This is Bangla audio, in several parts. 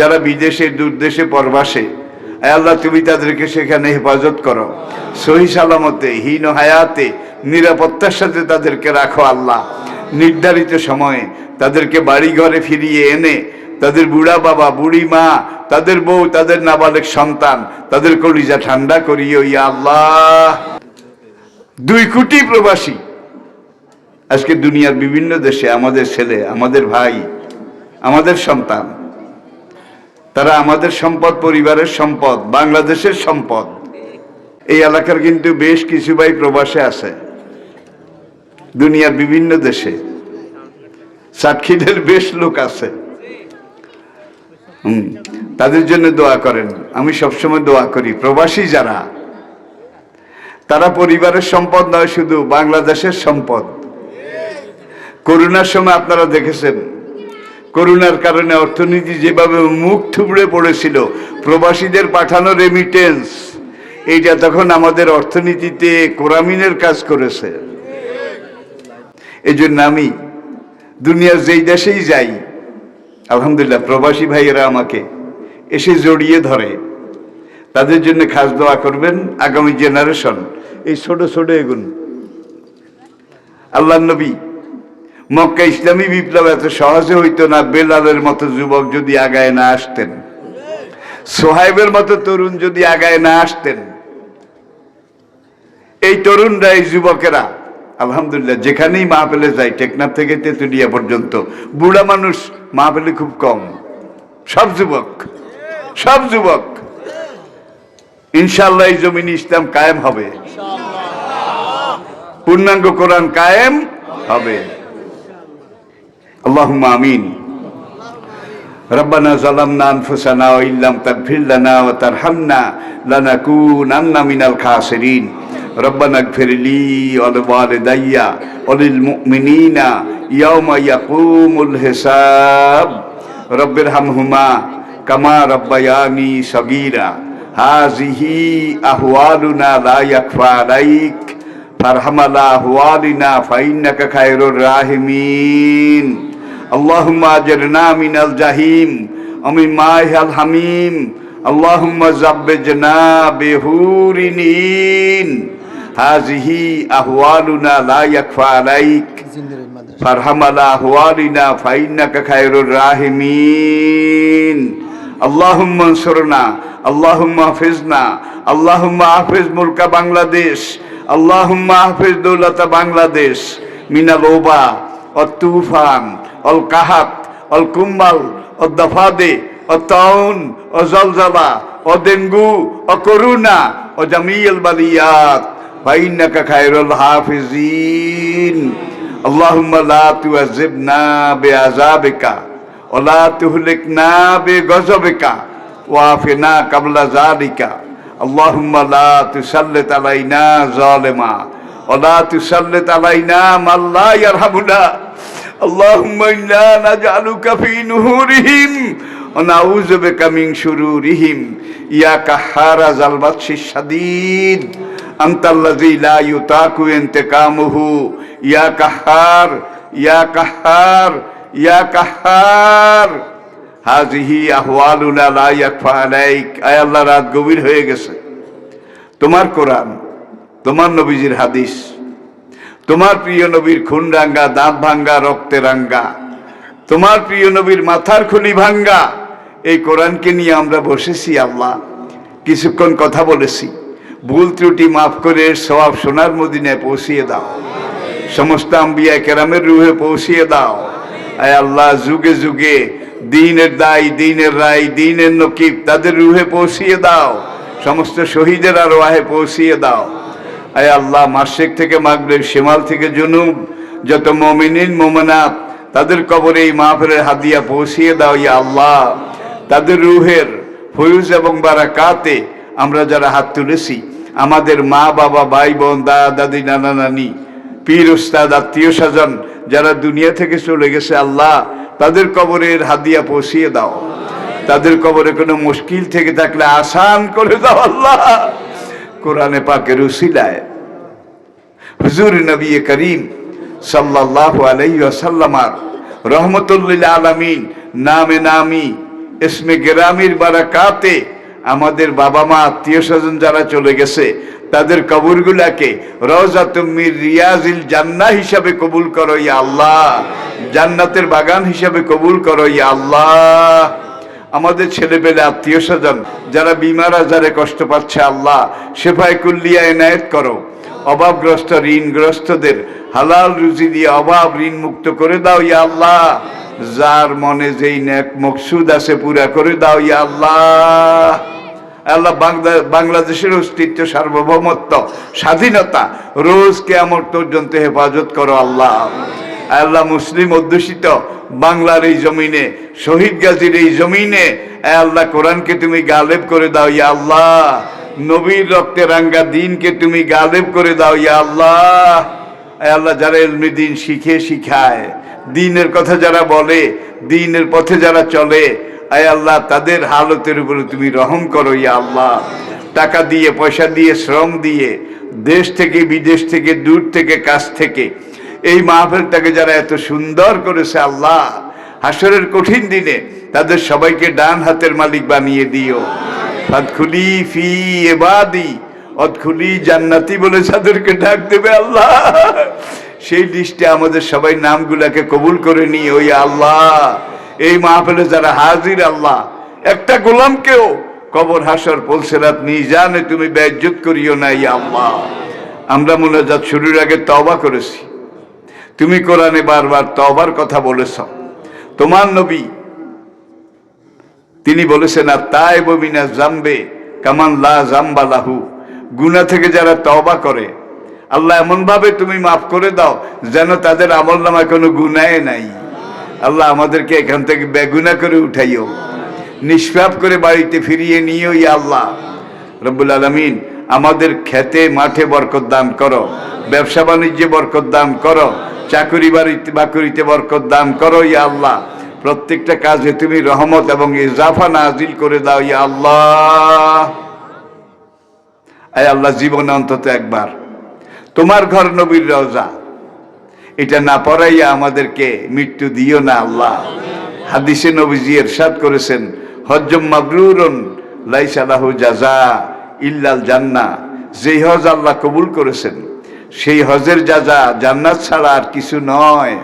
যারা বিদেশে, দূরদেশে পরবাসে, আয় আল্লাহ, তুমি তাদেরকে সেখানে হেফাজত করো। সহি সালামতে, হীন হায়াতে, নিরাপত্তার সাথে তাদেরকে রাখো আল্লাহ। নির্ধারিত সময়ে তাদেরকে বাড়ি ঘরে ফিরিয়ে এনে, তাদের বুড়া বাবা, বুড়ি মা, তাদের বউ, তাদের নাবালেক সন্তান, তাদের কলিজা ঠান্ডা করিও ইয়া আল্লাহ। দুই কোটি প্রবাসী। আজকে দুনিয়ার বিভিন্ন দেশে আমাদের ছেলে, আমাদের ভাই, আমাদের সন্তান তারা আমাদের সম্পদ, পরিবারের সম্পদ, বাংলাদেশের সম্পদ। এই এলাকার কিন্তু বেশ কিছু ভাই প্রবাসে আছে। দুনিয়ার বিভিন্ন দেশে। সাক্ষীদের বেশ লোক আছে। হুম, তাদের জন্য দোয়া করেন। আমি সবসময় দোয়া করি, প্রবাসী যারা। তারা পরিবারের সম্পদ নয়, শুধু বাংলাদেশের সম্পদ। করোনার সময় আপনারা দেখেছেন করোনার কারণে অর্থনীতি যেভাবে মুখ থুবড়ে পড়েছিল, প্রবাসীদের পাঠানো রেমিটেন্স এইটা তখন আমাদের অর্থনীতিতে কোরামিনের কাজ করেছে। এই জন্য আমি দুনিয়ার যেই দেশেই যাই, আলহামদুলিল্লাহ প্রবাসী ভাইয়েরা আমাকে এসে জড়িয়ে ধরে। তাদের জন্য খাস দোয়া করবেন আগামী জেনারেশন এই ছোট ছোট এগুন। আল্লাহ নবী মক্কা ইসলামী বিপ্লব এত সহজে হইতো না? বেলালের মতো যুবক যদি আগায় না আসতেন? সোহাইবের মতো তরুণ যদি আগায় না আসতেন? এই তরুণরা, এই যুবকেরা, আলহামদুলিল্লাহ, যেখানেই মাহফিলে যায়, টেকনাফ থেকে তেতুলিয়া পর্যন্ত, বুড়া মানুষ মাহফিলে খুব কম। সব যুবক সব যুবক। ইনশাল্লাহ এই জমিন ইসলাম কায়েম হবে। পূর্ণাঙ্গ কোরআন কায়েম হবে। اللهم آمين. ربنا ظلمنا أنفسنا وإن لم تغفر لنا وترحمنا لنكونن من الخاسرين. ربنا اغفر لي ولوالدي وللمؤمنين يوم يقوم الحساب. رب ارحمهما كما ربياني صغيرا. هذه أهوالنا لا يخفى عليك. فارحم على أهوالنا فإنك خير الراحمين. اللهم أجرنا من الجحيم ومن ماء الحميم اللهم زبجنا بحور عين هذه أهوالنا لا يكفى عليك فارحم على أهوالنا فإنك خير الراحمين اللهم انصرنا اللهم حفظنا اللهم حفظ ملك بنغلاديش اللهم حفظ دولة بنغلاديش من الوباء والطوفان والقحط والكمل والضفادع والطاعون والزلزلة والدنجو وكورونا وجميع البليات فإنك خير الحافظين اللهم لا تعذبنا بعذابك ولا تهلكنا بغضبك وعافنا قبل ذلك اللهم لا تسلط علينا ظالما ولا تسلط علينا من لا يرحمنا اللهم إنا نجعلك في نهورهم ونعوذ بك من شرورهم يا كحار ذا البطش الشديد أنت الذي لا يطاق انتقامه يا كحار يا كحار يا كحار হাজিহি আহওয়ালুনা লা ইয়াকফা আলাইক আয় আল্লাহ রাত গভীর হয়ে গেছে তোমার কোরআন তোমার নবীজির হাদিস তোমার প্রিয় নবীর খুন রাঙ্গা, দাঁত ভাঙ্গা, রক্তে রাঙ্গা। তোমার প্রিয় নবীর মাথার খুলি ভাঙ্গা। এই কোরআনকে নিয়ে আমরা বসেছি, আল্লাহ। কিছুক্ষণ কথা বলেছি। ভুল ত্রুটি মাফ করে সবাব সোনার মদিনায় পৌঁছিয়ে দাও। সমস্ত আম্বিয়া কেরামের রুহে পৌঁছিয়ে দাও। আয় আল্লাহ, যুগে যুগে দিনের দায়, দিনের রায়, দিনের নকিব তাদের রুহে পৌঁছিয়ে দাও। সমস্ত শহীদের আর ওয়াহে পৌঁছিয়ে দাও। আয় আল্লাহ মাসেক থেকে মাগরেব, শিমাল থেকে জুনুব, যত মমিনিন, মোমনাত, তাদের কবরে এই মাহফিলের হাদিয়া পৌঁছিয়ে দাও ইয়া আল্লাহ। তাদের রুহের ফয়ুজ এবং বারাকাতে আমরা যারা হাত তুলেছি, আমাদের মা, বাবা, ভাই, বোন, দাদা, দাদি, নানা, নানি, পীর, উস্তাদ, আত্মীয় স্বজন যারা দুনিয়া থেকে চলে গেছে, আল্লাহ, তাদের কবরের হাদিয়া পৌঁছিয়ে দাও। তাদের কবরে কোনো মুশকিল থেকে থাকলে আসান করে দাও আল্লাহ। কোরআনে পাকের উসিলায় হুজুর নবী করিম সাল্লাল্লাহু আলাইহি ওয়াসাল্লামার রহমতুল্লিল আলামিন নামে নামি এসমে গ্রামের বারাকাতে আমাদের বাবা মা, আত্মীয় স্বজন যারা চলে গেছে, তাদের কবরগুলাকে রওজা তুমির রিয়াজিল জান্না হিসাবে কবুল করো ইয়া আল্লাহ। জান্নাতের বাগান হিসাবে কবুল করো ইয়া আল্লাহ। আমাদের ছেলেপেলে আত্মীয় স্বজন যারা বিমার আজারে কষ্ট পাচ্ছে, আল্লাহ সেফায় কুল্লিয়া এনায়েত করো। অভাবগ্রস্ত, ঋণগ্রস্তদের হালাল রুজি দিয়ে অভাব ঋণ মুক্ত করে দাও ইয়া আল্লাহ। যার মনে যেই ন্যাক মকসুদ আছে, পুরা করে দাও ইয়া আল্লাহ। আল্লাহ বাংলা- বাংলাদেশের অস্তিত্ব সার্বভৌমত্ব, স্বাধীনতা রোজ কেমন পর্যন্ত হেফাজত করো আল্লাহ। আল্লাহ মুসলিম অধ্যুষিত বাংলার এই জমিনে, শহীদ গাজীর এই জমিনে আল্লাহ কোরআনকে তুমি গালেব করে দাও, ইয়া আল্লাহ। নবীর রক্তে রাঙ্গা দিনকে তুমি গালেব করে দাও, ইয়া আল্লাহ। আল্লাহ যারা এলমি দিন শিখে শিখায়, দিনের কথা যারা বলে, দিনের পথে যারা চলে আয় আল্লাহ তাদের হালতের উপরে তুমি রহম করো, ইয়া আল্লাহ। টাকা দিয়ে, পয়সা দিয়ে, শ্রম দিয়ে, দেশ থেকে, বিদেশ থেকে, দূর থেকে, কাছ থেকে এই মাহফিলটাকে যারা এত সুন্দর করেছে আল্লাহ হাসরের কঠিন দিনে তাদের সবাইকে ডান হাতের মালিক বানিয়ে দিও। ফাদখুলি ফি এবাদি অদখুলি জান্নাতি বলে যাদেরকে ডাক দেবে আল্লাহ। সেই লিস্টে আমাদের সবাই নামগুলাকে কবুল করে নিয়ে ওই আল্লাহ। এই মাহফিলে যারা হাজির আল্লাহ, একটা গোলাম গোলামকেও কবর হাসর পলসেরাত জানে তুমি বেজ্জত করিও না, ইয়া আল্লাহ। আমরা মোনাজাত শুরুর আগে তবা করেছি। তুমি কোরআনে বারবার তবার কথা বলেছ। তোমার নবী, তিনি বলেছেন, আর তাই বমিনা জাম্বে কামান লা জাম্বা লাহু। গুনা থেকে যারা তওবা করে, আল্লাহ এমন ভাবে তুমি মাফ করে দাও যেন তাদের আমল নামায় কোনো গুনায় নাই। আল্লাহ আমাদেরকে এখান থেকে বেগুনা করে উঠাইও। নিষ্পাপ করে বাড়িতে ফিরিয়ে নিও ইয়া আল্লাহ। রব্বুল আলমিন, আমাদের খেতে, মাঠে বরকত দান করো ব্যবসা বাণিজ্যে বরকত দান করো চাকরি বাড়িতে বাকরিতে বরকত দান করো, ইয়া আল্লাহ। প্রত্যেকটা কাজে তুমি রহমত এবং ইজাফা নাজিল করে দাও, ইয়া আল্লাহ। আয় আল্লাহ, জীবনে অন্তত একবার। তোমার ঘর নবীর রওজা। এটা না পড়াইয়া আমাদেরকে মৃত্যু দিও না, আল্লাহ। হাদিসে নবীজি এরশাদ করেছেন, হজ্জম মাবরুরন লাইসালাহু জাজা ইল্লাল জান্না। যেই হজ আল্লাহ কবুল করেছেন। সেই হজের যাজা জান্নাত ছাড়া আর কিছু নয়।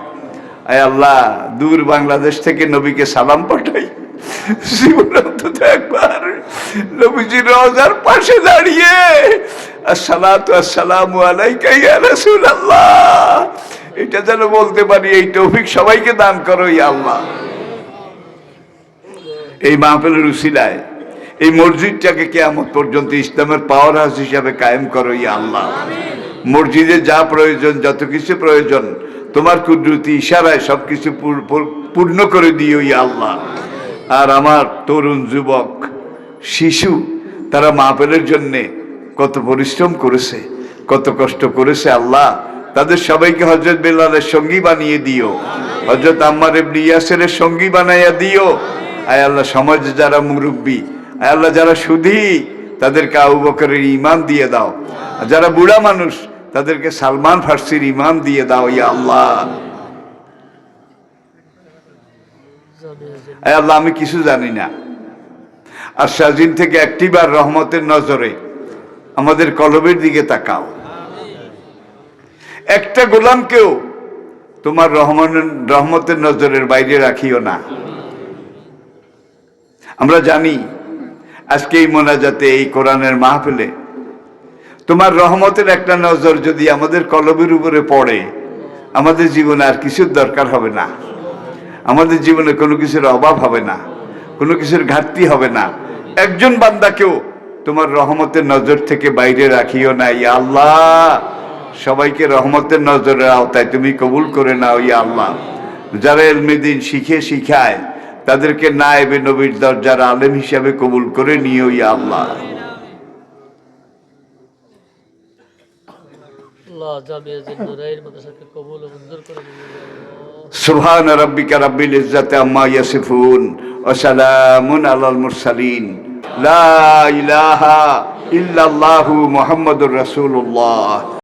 আয় আল্লাহ, দূর বাংলাদেশ থেকে নবীকে সালাম পাঠাই। দাঁড়িয়ে এটা যেন বলতে পারি, এই সবাইকে দান করো আল্লাহ। এই মাহফিলের উসিলায়, এই মসজিদটাকে কেয়ামত পর্যন্ত ইসলামের পাওয়ার হাউস হিসাবে কায়েম করো ইয়া আল্লাহ। মসজিদে যা প্রয়োজন, যত কিছু প্রয়োজন, তোমার কুদরতি ইশারায় সব কিছু পূর্ণ করে দিও ইয়া আল্লাহ। আর আমার তরুণ যুবক, শিশু, তারা মা মাহফিলের জন্যে কত পরিশ্রম করেছে, কত কষ্ট করেছে আল্লাহ। তাদের সবাইকে হজরত বেলালের সঙ্গী বানিয়ে দিও। হজরত আম্মার এমনি ইয়াসের সঙ্গী বানাইয়া দিও। আয় আল্লাহ, সমাজে যারা মুরব্বী, আয় আল্লাহ, যারা সুধী, তাদেরকে আবু বকরের ইমান দিয়ে দাও। যারা বুড়া মানুষ তাদেরকে সালমান ফার্সির ইমান দিয়ে দাও, ইয়া আল্লাহ। আল্লাহ, আমি কিছু জানি না। আর সাজিন থেকে একটিবার রহমতের নজরে আমাদের কলবের দিকে তাকাও। একটা গোলামকেও তোমার রহমানের, রহমতের নজরের বাইরে রাখিও না। আমরা জানি, আজকে এই মোনাজাতে, এই কোরআনের মাহফিলে তোমার রহমতের একটা নজর যদি আমাদের কলবের উপরে পড়ে, আমাদের জীবনে আর কিছুর দরকার হবে না। আমাদের জীবনে কোনো কিছুর অভাব হবে না, কোনো কিছুর ঘাটতি হবে না। একজন বান্দাকেও তোমার রহমতের নজর থেকে বাইরে রাখিও না, ইয়া আল্লাহ। সবাইকে রহমতের নজরের আওতায় তুমি কবুল করে নাও, ইয়া আল্লাহ। যারা এলমেদিন শিখে শিখায়, তাদেরকে না নায়েবে নবীর দরজার আলেম হিসাবে কবুল করে নিও, ইয়া আল্লাহ। আল্লাহ জামিয়া জিন্নুরাইন মাদ্রাসাকে কবুল ও মঞ্জুর করে নিন সুবহান রাব্বিকা রাব্বিল ইজ্জাতি আম্মা ইয়াসিফুন ওয়া সালামুন আলাল মুরসালিন। লা ইলাহা ইল্লাল্লাহু মুহাম্মাদুর রাসূলুল্লাহ।